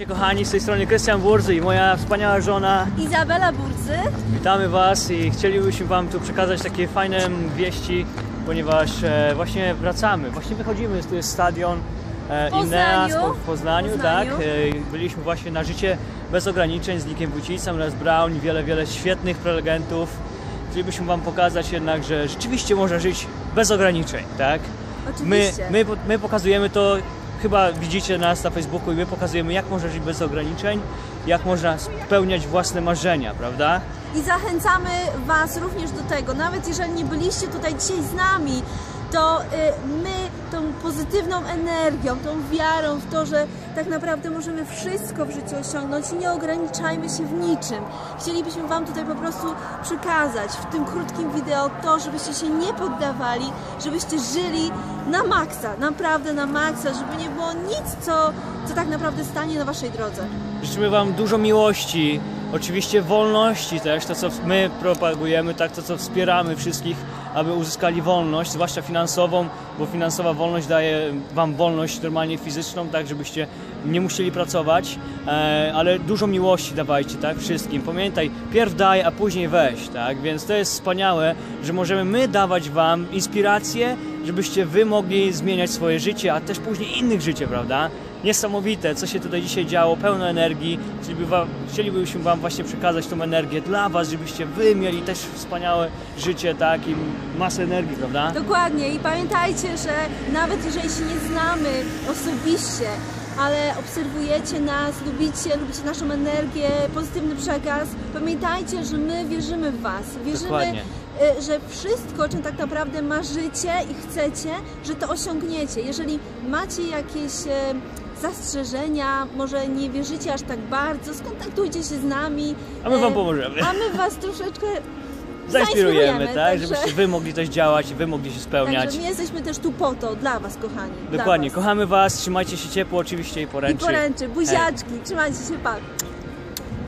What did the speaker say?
Cześć kochani, z tej strony Krystian Burzy i moja wspaniała żona. Izabela Burcy. Witamy Was i chcielibyśmy Wam tu przekazać takie fajne wieści, ponieważ e, właśnie wracamy, właśnie wychodzimy, tu jest stadion e, Poznaniu. Ineas w Poznaniu, Poznaniu. tak. E, byliśmy właśnie na życie bez ograniczeń z Nickiem Wójcicem, Les Brown i wiele, wiele świetnych prelegentów. Chcielibyśmy Wam pokazać jednak, że rzeczywiście można żyć bez ograniczeń, tak? My, Oczywiście. my, my pokazujemy to, chyba widzicie nas na Facebooku i my pokazujemy jak można żyć bez ograniczeń, jak można spełniać własne marzenia, prawda? I zachęcamy Was również do tego, nawet jeżeli nie byliście tutaj dzisiaj z nami, to y, my tą pozytywną energią, tą wiarą w to, że tak naprawdę możemy wszystko w życiu osiągnąć i nie ograniczajmy się w niczym. Chcielibyśmy Wam tutaj po prostu przekazać w tym krótkim wideo to, żebyście się nie poddawali, żebyście żyli na maksa, naprawdę na maksa, żeby nie było nic, co, co tak naprawdę stanie na Waszej drodze. Życzymy Wam dużo miłości, oczywiście wolności też, to co my propagujemy, tak, to co wspieramy wszystkich, aby uzyskali wolność, zwłaszcza finansową, bo finansowa wolność daje Wam wolność normalnie fizyczną, tak, żebyście nie musieli pracować, e, ale dużo miłości dawajcie, tak, wszystkim. Pamiętaj, pierw daj, a później weź, tak, więc to jest wspaniałe, że możemy my dawać Wam inspirację, żebyście Wy mogli zmieniać swoje życie, a też później innych życie, prawda? Niesamowite, co się tutaj dzisiaj działo, pełno energii. Chcielibyśmy Wam właśnie przekazać tą energię dla Was, żebyście Wy mieli też wspaniałe życie, tak, i masę energii, prawda? Dokładnie i pamiętajcie, że nawet jeżeli się nie znamy osobiście, ale obserwujecie nas, lubicie, lubicie naszą energię, pozytywny przekaz, pamiętajcie, że my wierzymy w Was. Wierzymy, Dokładnie. Y, że wszystko, o czym tak naprawdę marzycie i chcecie, że to osiągniecie. Jeżeli macie jakieś e, zastrzeżenia, może nie wierzycie aż tak bardzo, skontaktujcie się z nami. A my wam e, pomożemy. A my Was troszeczkę Zainspirujemy, tak, także- żebyście Wy mogli też działać Wy mogli się spełniać. Także my jesteśmy też tu po to, dla Was, kochani. Dokładnie, was. kochamy Was, trzymajcie się ciepło oczywiście i I poręczy. poręczy, buziaczki, trzymajcie się, pa.